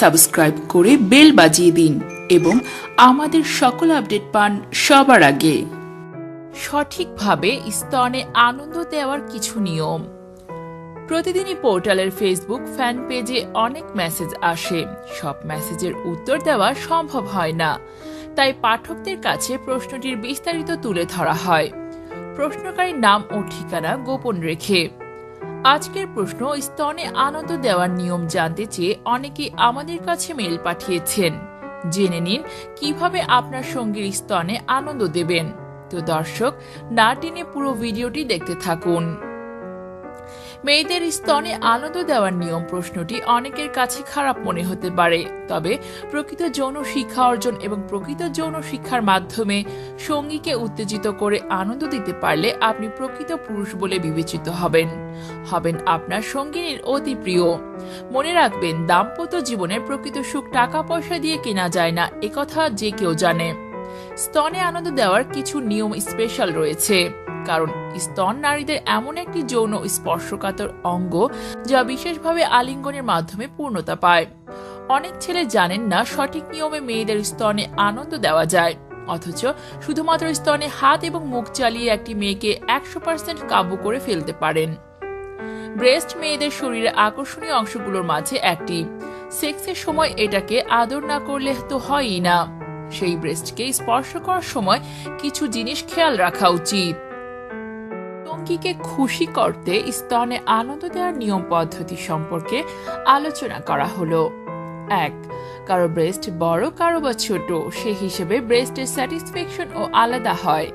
Subscribe করে bell বাজিয়ে দিন এবং আমাদের সকল আপডেট পান সবার আগে। সঠিকভাবে স্তনে আনন্দ দেওয়ার কিছু নিয়ম। প্রতিদিনই পোর্টালের ফেসবুক ফ্যান পেজে অনেক মেসেজ আসে। সব মেসেজের উত্তর দেওয়া সম্ভব হয় না। তাই পাঠকদের কাছে প্রশ্নটির বিস্তারিত তুলে ধরা হয়। প্রশ্নকারীর নাম ও ঠিকানা গোপন রেখে। আজকের প্রশ্ন, স্তনে আনন্দ দেওয়ার নিয়ম জানতে চেয়ে অনেকে আমাদের কাছে মেল পাঠিয়েছেন। জেনে নিন, কীভাবে আপনার সঙ্গীর স্তনে আনন্দ দেবেন। তো দর্শক, না টেনে পুরো ভিডিওটি দেখতে থাকুন। মেয়েদের স্তনে আনন্দ দেওয়ার নিয়ম প্রশ্নটি অনেকের কাছে খারাপ মনে হতে পারে। তবে প্রকৃত যৌন শিক্ষা অর্জন এবং প্রকৃত যৌন শিক্ষার মাধ্যমে সঙ্গীকে উত্তেজিত করে আনন্দ দিতে পারলে আপনি প্রকৃত পুরুষ বলে বিবেচিত হবেন। হবেন আপনার সঙ্গিনীর অতি প্রিয়। মনে রাখবেন, দাম্পত্য জীবনে প্রকৃত সুখ টাকা পয়সা দিয়ে কেনা যায় না একথা যে কেউ জানে। স্তনে আনন্দ দেওয়ার কিছু নিয়ম স্পেশাল রয়েছে। কারণ স্তন নারীদের এমন একটি যৌন স্পর্শকাতর অঙ্গ যা বিশেষভাবে আলিঙ্গনের মাধ্যমে পূর্ণতা পায়। অনেক ছেলে জানেন না সঠিক নিয়মে মেয়েদের স্তনে আনন্দ দেওয়া যায়। অথচ শুধুমাত্র স্তনে হাত এবং মুখ চালিয়ে একটি মেয়েকে একশো পার্সেন্ট কাবু করে ফেলতে পারেন। ব্রেস্ট মেয়েদের শরীরে আকর্ষণীয় অংশগুলোর মাঝে একটি। সেক্সের সময় এটাকে আদর না করলে তো হয়ই না। সেই ব্রেস্টকে স্পর্শ করার সময় কিছু জিনিস খেয়াল রাখা উচিত। সঙ্গীকে খুশি করতে স্তনে আনন্দ দেওয়ার নিয়ম পদ্ধতি সম্পর্কে আলোচনা করা হলো। এক, কারও ব্রেস্ট বড়, কারও বা ছোট সে হিসেবে ব্রেস্টের স্যাটিসফ্যাকশন ও আলাদা হয়।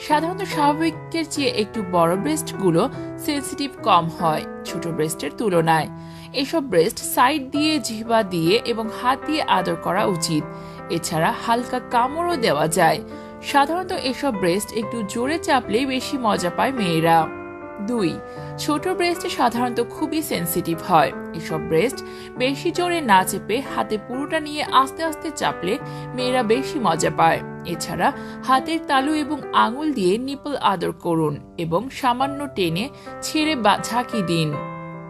সাধারণত স্বাভাবিকের চেয়ে একটু বড় ব্রেস্টগুলো সেন্সিটিভ কম হয় ছোট ব্রেস্টের তুলনায়। এসব ব্রেস্ট সাইড দিয়ে, জিহ্বা দিয়ে এবং হাত দিয়ে আদর করা উচিত। এছাড়া হালকা কামড়ও দেওয়া যায়। সাধারণত এসব ব্রেস্ট একটু জোরে চাপলেই বেশি মজা পায় মেয়েরা। দুই, ছোট ব্রেস্ট সাধারণত খুবই সেন্সিটিভ হয়। এসব ব্রেস্ট বেশি জোরে না চেপে হাতে পুরোটা নিয়ে আস্তে আস্তে চাপলে মেয়েরা বেশি মজা পায়। এছাড়া হাতের তালু এবং আঙুল দিয়ে নিপল আদর করুন এবং সামান্য টেনে ছেড়ে বা ঝাঁকি দিন।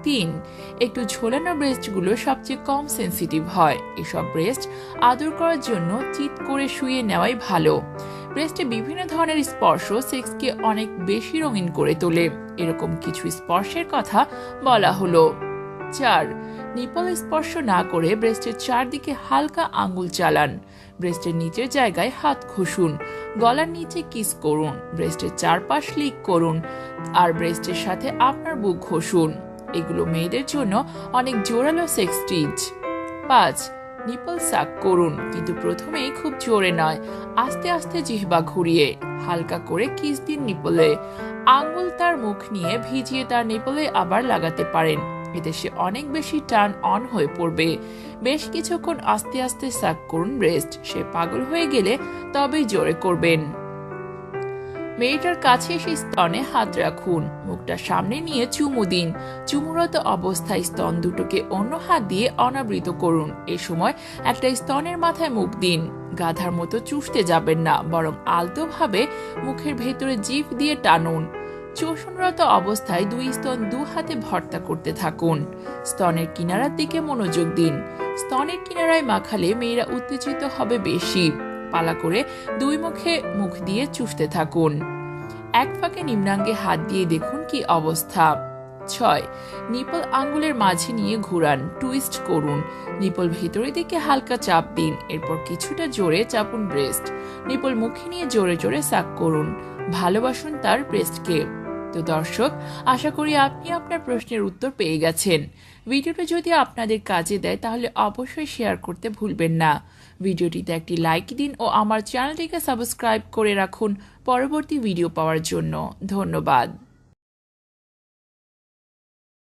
তিন, একটু ঝোলানো ব্রেস্টগুলো সবচেয়ে কম সেন্সিটিভ হয়। এসব ব্রেস্ট আদর করার জন্য চিৎ করে শুয়ে নেওয়াই ভালো। ব্রেস্টে বিভিন্ন ধরনের স্পর্শ সেক্সকে অনেক বেশি রঙিন করে তোলে। এরকম কিছু স্পর্শের কথা বলা হলো। চার, নিপল স্পর্শ না করে ব্রেস্টের চারদিকে হালকা আঙুল চালান। ব্রেস্টের নিচের জায়গায় হাত ঘষুন। গলার নিচে কিস করুন। ব্রেস্টের চারপাশ লিক করুন। আর ব্রেস্টের সাথে আপনার বুক ঘষুন। এগুলো মেয়েদের জন্য অনেক জোরালো সেক্স স্টিচ পাঁচ নিপল সাক করুন, কিন্তু প্রথমেই খুব জোরে নয়। আস্তে আস্তে জিহবা ঘুরিয়ে, হালকা করে কিস দিন নিপলে। আঙুল তার মুখ নিয়ে ভিজিয়ে তার নিপলে আবার লাগাতে পারেন। এতে সে অনেক বেশি টার্ন অন হয়ে পড়বে। বেশ কিছুক্ষণ আস্তে আস্তে সাক করুন রেস্ট। সে পাগল হয়ে গেলে তবেই জোরে করবেন। মেয়েটার কাছে এসে স্তনে হাত রাখুন। মুখটা সামনে নিয়ে চুমু দিন। চুমুরত অবস্থায় স্তন দুটোকে অন্য হাত দিয়ে অনাবৃত করুন। এ সময় একটা স্তনের মাথায় মুখ দিন। গাধার মতো চুষতে যাবেন না, বরং আলতোভাবে মুখের ভেতরে জিভ দিয়ে টানুন। চোষণরত অবস্থায় দুই স্তন দু হাতে ভর্তা করতে থাকুন। স্তনের কিনারার দিকে মনোযোগ দিন। স্তনের কিনারায় মাখালে মেয়েরা উত্তেজিত হবে বেশি। পালা করে দুই মুখে মুখ দিয়ে চুষতে থাকুন। এক ফাঁকে নিম্নাঙ্গে হাত দিয়ে দেখুন কি অবস্থা। ছয়, নিপল আঙ্গুলের মাঝে নিয়ে ঘুরান, টুইস্ট করুন। নিপল ভেতরের দিকে হালকা চাপ দিন, এরপর কিছুটা জোরে চাপুন ব্রেস্ট। নিপল মুখে নিয়ে জোরে জোরে সাক করুন, ভালোবাসুন তার ব্রেস্টকে। তো দর্শক, আশা করি আপনি আপনার প্রশ্নের উত্তর পেয়ে গেছেন। ভিডিওটা যদি আপনাদের কাজে দেয়, তাহলে অবশ্যই শেয়ার করতে ভুলবেন না। ভিডিওটিতে একটি লাইক দিন ও আমার চ্যানেলটিকে সাবস্ক্রাইব করে রাখুন পরবর্তী ভিডিও পাওয়ার জন্য। ধন্যবাদ।